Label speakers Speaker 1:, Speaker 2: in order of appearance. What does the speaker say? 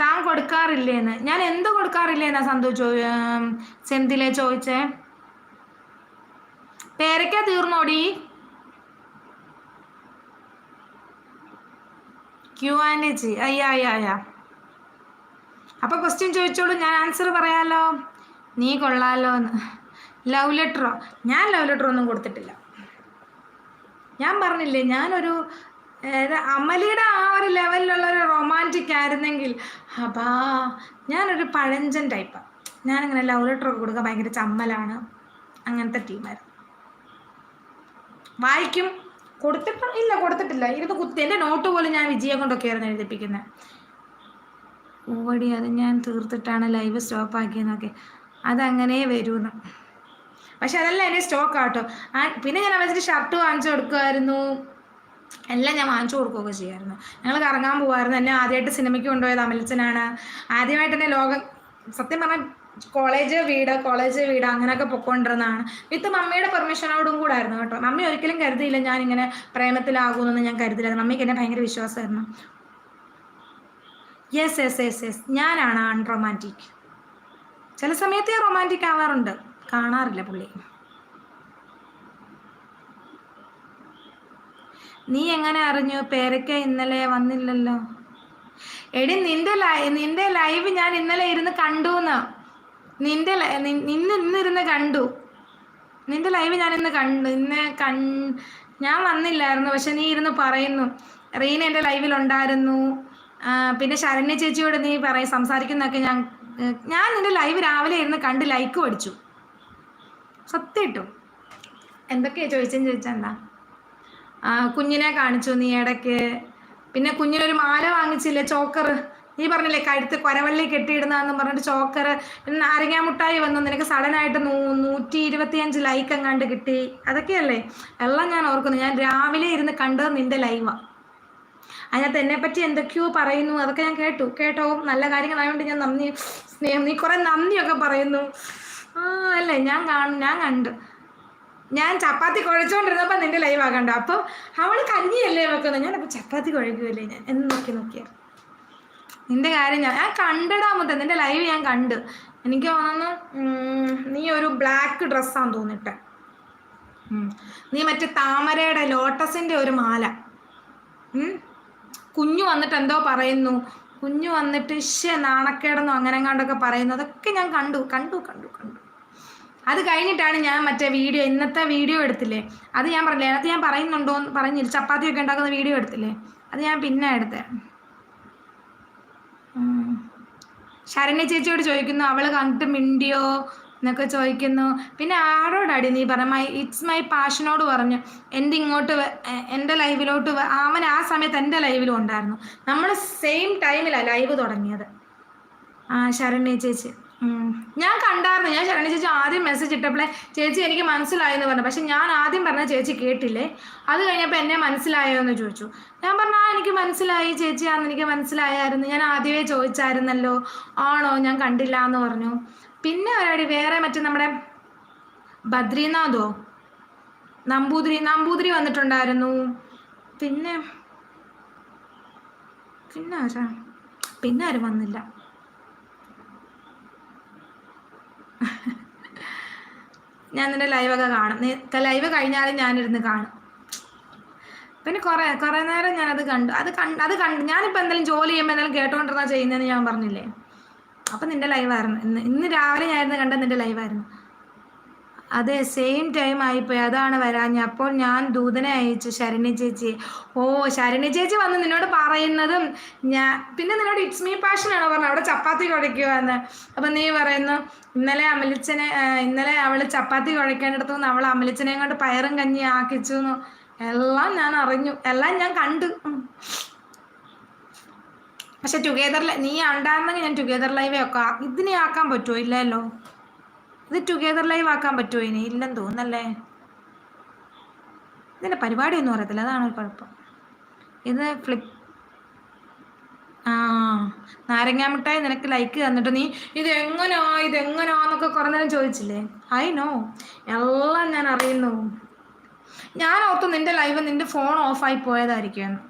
Speaker 1: താൻ കൊടുക്കാറില്ലേന്ന്. ഞാൻ എന്ത് കൊടുക്കാറില്ലേന്നാ സന്തു ചോ സെന്തിലെ ചോദിച്ചേ? പേരക്ക തീർന്നോടി. Q and G. അയ്യ അയ്യ അയ്യ. അപ്പോൾ ക്വസ്റ്റ്യൻ ചോദിച്ചോളൂ ഞാൻ ആൻസർ പറയാലോ? നീ കൊള്ളാലോ എന്ന് ലവ് ലെറ്ററോ ഞാൻ ലവ് ലെറ്റർ ഒന്നും കൊടുത്തിട്ടില്ല. ഞാൻ പറഞ്ഞില്ലേ ഞാനൊരു അമലിയുടെ ആ ഒരു ലെവലിലുള്ള ഒരു റൊമാന്റിക് ആയിരുന്നെങ്കിൽ അപ്പാ ഞാനൊരു പഴഞ്ചൻ ടൈപ്പാണ് ഞാനിങ്ങനെ ലവ് ലെറ്റർ ഒക്കെ കൊടുക്കാൻ ഭയങ്കര ചമ്മലാണ്. അങ്ങനത്തെ ടീമായിരുന്നു വായിക്കും. കൊടുത്തിട്ട് ഇല്ല കൊടുത്തിട്ടില്ല. ഇരുന്ന് കുത്തി. എന്റെ നോട്ട് പോലും ഞാൻ വിജയം കൊണ്ടൊക്കെ ആയിരുന്നു എഴുതിപ്പിക്കുന്നത് ഓടി അത് ഞാൻ തീർത്തിട്ടാണ് ലൈവ് സ്റ്റോപ്പ് ആക്കിയെന്നൊക്കെ. അതങ്ങനെ വരുമെന്ന് പക്ഷെ അതല്ല എന്റെ സ്റ്റോക്ക് ആട്ടോ. പിന്നെ ഞാൻ വെച്ചിട്ട് ഷർട്ട് വാങ്ങിച്ചു കൊടുക്കുമായിരുന്നു എല്ലാം ഞാൻ വാങ്ങിച്ചു കൊടുക്കുകയൊക്കെ ചെയ്യായിരുന്നു. ഞങ്ങൾ കറങ്ങാൻ പോകുമായിരുന്നു എന്നെ ആദ്യമായിട്ട് സിനിമയ്ക്ക് കൊണ്ടുപോയത് അമൽച്ചനാണ്. ആദ്യമായിട്ട് എന്നെ ലോകം സത്യം പറഞ്ഞാൽ കോളേജ് വീട് കോളേജ് വീട് അങ്ങനെയൊക്കെ പൊക്കോണ്ടിരുന്നതാണ് വിത്ത് മമ്മിയുടെ പെർമിഷനോടും കൂടെ ആയിരുന്നു കേട്ടോ. മമ്മി ഒരിക്കലും കരുതിയില്ല ഞാൻ ഇങ്ങനെ പ്രേമത്തിലാകുമെന്നൊന്നും ഞാൻ കരുതില്ല മമ്മിക്ക് എന്നെ ഭയങ്കര വിശ്വാസമായിരുന്നു. യെസ് യെസ് യെസ് യെസ് ഞാനാണ് അൺറൊമാന്റിക് ചില സമയത്ത് ഞാൻ റൊമാന്റിക് ആവാറുണ്ട്. കാണാറില്ല പുള്ളി. നീ എങ്ങനെ അറിഞ്ഞു? പേരക്ക ഇന്നലെ വന്നില്ലല്ലോ. എടി നിന്റെ ലൈ നിന്റെ ലൈവ് ഞാൻ ഇന്നലെ ഇരുന്ന് കണ്ടു എന്ന് നിന്റെ നിന്ന് ഇന്ന് ഇന്നിരുന്ന് കണ്ടു. നിന്റെ ലൈവ് ഞാൻ ഇന്ന് കണ്ടു ഇന്ന് കൺ ഞാൻ വന്നില്ലായിരുന്നു പക്ഷെ നീ ഇരുന്ന് പറയുന്നു. റീന എന്റെ ലൈവിലുണ്ടായിരുന്നു. പിന്നെ ശരണ്യ ചേച്ചിയോട് നീ പറയും സംസാരിക്കുന്നൊക്കെ ഞാൻ ഞാൻ നിന്റെ ലൈവ് രാവിലെ ഇരുന്ന് കണ്ട് ലൈക്ക് പഠിച്ചു. സത്യം കിട്ടും എന്തൊക്കെയാ ചോദിച്ചെന്ന് ചോദിച്ചാൽ എന്താ? കുഞ്ഞിനെ കാണിച്ചു നീ ഇടയ്ക്ക്. പിന്നെ കുഞ്ഞിനൊരു മാല വാങ്ങിച്ചില്ലേ ചോക്കർ? നീ പറഞ്ഞില്ലേ കഴുത്ത് കൊരവള്ളി കെട്ടിയിടുന്നതെന്ന് പറഞ്ഞിട്ട് ചോക്കർ. പിന്നെ മുട്ടായി വന്നു നിനക്ക് സഡനായിട്ട് നൂ നൂറ്റി ഇരുപത്തിയഞ്ച് ലൈക്ക് എങ്ങാണ്ട് കിട്ടി. അതൊക്കെയല്ലേ? എല്ലാം ഞാൻ ഓർക്കുന്നു. ഞാൻ രാവിലെ ഇരുന്ന് കണ്ടത് നിന്റെ ലൈവാണ് അതിനകത്ത് എന്നെപ്പറ്റി എന്തൊക്കെയോ പറയുന്നു. അതൊക്കെ ഞാൻ കേട്ടു. കേട്ടോ? നല്ല കാര്യങ്ങളായതുകൊണ്ട് ഞാൻ നന്ദി സ്നേഹം. നീ കുറേ നന്ദിയൊക്കെ പറയുന്നു. ആ അല്ലേ? ഞാൻ കാണും ഞാൻ കണ്ടു. ഞാൻ ചപ്പാത്തി കുഴച്ചുകൊണ്ടിരുന്നപ്പോൾ നിന്റെ ലൈവ് ആകണ്ട. അപ്പോൾ അവൾ കഞ്ഞിയല്ലേ വെക്കുന്നത് ഞാൻ അപ്പോൾ ചപ്പാത്തി കുഴക്കുമല്ലേ ഞാൻ? എന്ന് നോക്കി നോക്കിയാ. നിന്റെ കാര്യം ഞാൻ ഞാൻ കണ്ടടാ മുത്ത. നിന്റെ ലൈവ് ഞാൻ കണ്ട്. എനിക്ക് തോന്നുന്നു നീ ഒരു ബ്ലാക്ക് ഡ്രസ്സാന്ന് തോന്നിട്ട്. നീ മറ്റേ താമരയുടെ ലോട്ടസിന്റെ ഒരു മാല. കുഞ്ഞു വന്നിട്ട് എന്തോ പറയുന്നു. കുഞ്ഞു വന്നിട്ട് ഇഷ്യ നാണക്കേടെന്നോ അങ്ങനെ കണ്ടൊക്കെ പറയുന്നു. അതൊക്കെ ഞാൻ കണ്ടു. കണ്ടു കണ്ടു കണ്ടു. അത് കഴിഞ്ഞിട്ടാണ് ഞാൻ മറ്റേ വീഡിയോ ഇന്നത്തെ വീഡിയോ എടുത്തില്ലേ? അത് ഞാൻ പറഞ്ഞില്ലേ അതിനകത്ത് ഞാൻ പറയുന്നുണ്ടോ എന്ന് പറഞ്ഞില്ല? ചപ്പാത്തിയൊക്കെ ഉണ്ടാക്കുന്ന വീഡിയോ എടുത്തില്ലേ? അത് ഞാൻ പിന്നെ എടുത്തേ. ശരണ്യ ചേച്ചിയോട് ചോദിക്കുന്നു അവൾ കണ്ടിട്ട് മിണ്ടിയോ എന്നൊക്കെ ചോദിക്കുന്നു. പിന്നെ ആരോടാടി നീ പറഞ്ഞ? മൈ ഇറ്റ്സ് മൈ പാഷനോട് പറഞ്ഞു. എന്റെ ഇങ്ങോട്ട് എന്റെ ലൈവിലോട്ട് അവൻ ആ സമയത്ത് എന്റെ ലൈവിലും ഉണ്ടായിരുന്നു. നമ്മൾ സെയിം ടൈമിലാണ് ലൈവ് തുടങ്ങിയത്. ആ ശരണ്യ ചേച്ചി. ഞാൻ കണ്ടായിരുന്നു. ഞാൻ ശരണി ചേച്ചി ആദ്യം മെസ്സേജ് ഇട്ടപ്പോഴേ ചേച്ചി എനിക്ക് മനസ്സിലായി എന്ന് പറഞ്ഞു. പക്ഷെ ഞാൻ ആദ്യം പറഞ്ഞ ചേച്ചി കേട്ടില്ലേ? അത് കഴിഞ്ഞപ്പോൾ എന്നെ മനസ്സിലായോ എന്ന് ചോദിച്ചു. ഞാൻ പറഞ്ഞു ആ എനിക്ക് മനസ്സിലായി ചേച്ചിയാന്ന് എനിക്ക് മനസ്സിലായായിരുന്നു. ഞാൻ ആദ്യമേ ചോദിച്ചായിരുന്നല്ലോ. ആണോ? ഞാൻ കണ്ടില്ല എന്ന് പറഞ്ഞു. പിന്നെ ഒരാടി വേറെ മറ്റേ നമ്മുടെ ബദ്രീനാഥോ? നമ്പൂതിരി നമ്പൂതിരി വന്നിട്ടുണ്ടായിരുന്നു. പിന്നെ പിന്നെ ആരാ? പിന്നെ ആരും വന്നില്ല. ഞാൻ നിന്റെ ലൈവൊക്കെ കാണും. ലൈവ് കഴിഞ്ഞാലും ഞാനിരുന്ന് കാണും. പിന്നെ കുറേ കുറേ നേരം ഞാനത് കണ്ടു. അത് കണ്ട് അത് കണ്ട് ഞാനിപ്പോൾ എന്തെങ്കിലും ജോലി ചെയ്യുമ്പോൾ എന്തെങ്കിലും കേട്ടോണ്ടിരുന്നാ ചെയ്യുന്നതെന്ന് ഞാൻ പറഞ്ഞില്ലേ? അപ്പം നിന്റെ ലൈവായിരുന്നു ഇന്ന് ഇന്ന് രാവിലെ ഞാനിരുന്ന് കണ്ടത് നിന്റെ ലൈവായിരുന്നു അതെ സെയിം ടൈം ആയിപ്പോയി. അതാണ് വരാഞ്ഞ അപ്പോൾ ഞാൻ ദൂതനെ അയച്ചു ശരണ്യ ചേച്ചി ഓ ശരണ്യ ചേച്ചി വന്ന് നിന്നോട് പറയുന്നതും ഞാൻ പിന്നെ നിന്നോട് ഇറ്റ്സ് മീ പാഷനാണ് പറഞ്ഞത്? അവിടെ ചപ്പാത്തി കുഴയ്ക്കുവാന്ന്. അപ്പം നീ പറയുന്നു ഇന്നലെ അമലിച്ചനെ ഇന്നലെ അവൾ ചപ്പാത്തി കുഴയ്ക്കേണ്ടടുത്തു നിന്ന് അവൾ അമലിച്ചനെയും കൊണ്ട് പയറും കഞ്ഞി ആക്കിച്ചു എല്ലാം ഞാൻ അറിഞ്ഞു. എല്ലാം ഞാൻ കണ്ടു. പക്ഷെ ടുഗെദർ നീ ഉണ്ടായിരുന്നെങ്കിൽ ഞാൻ ടുഗെദർ ലൈവേ ഒക്കെ ഇതിനെ ആക്കാൻ പറ്റുമോ ഇല്ലല്ലോ. ഇത് ടുഗെദർ ലൈവ് ആക്കാൻ പറ്റുമോ ഇനി? ഇല്ലെന്ന് തോന്നല്ലേ ഇതിന്റെ പരിപാടിയൊന്നും അറിയത്തില്ല. അതാണ് ഒരു കുഴപ്പം. ഇത് ഫ്ലിപ്പ് ആ നാരങ്ങാ മിഠായി നിനക്ക് ലൈക്ക് തന്നിട്ട് നീ ഇത് എങ്ങനെയാ ഇത് എങ്ങനെയാന്നൊക്കെ കുറേ നേരം ചോദിച്ചില്ലേ? ഐ നോ എല്ലാം ഞാൻ അറിയുന്നു. ഞാൻ ഓർത്തു നിന്റെ ലൈവ് നിന്റെ ഫോൺ ഓഫായി പോയതായിരിക്കും.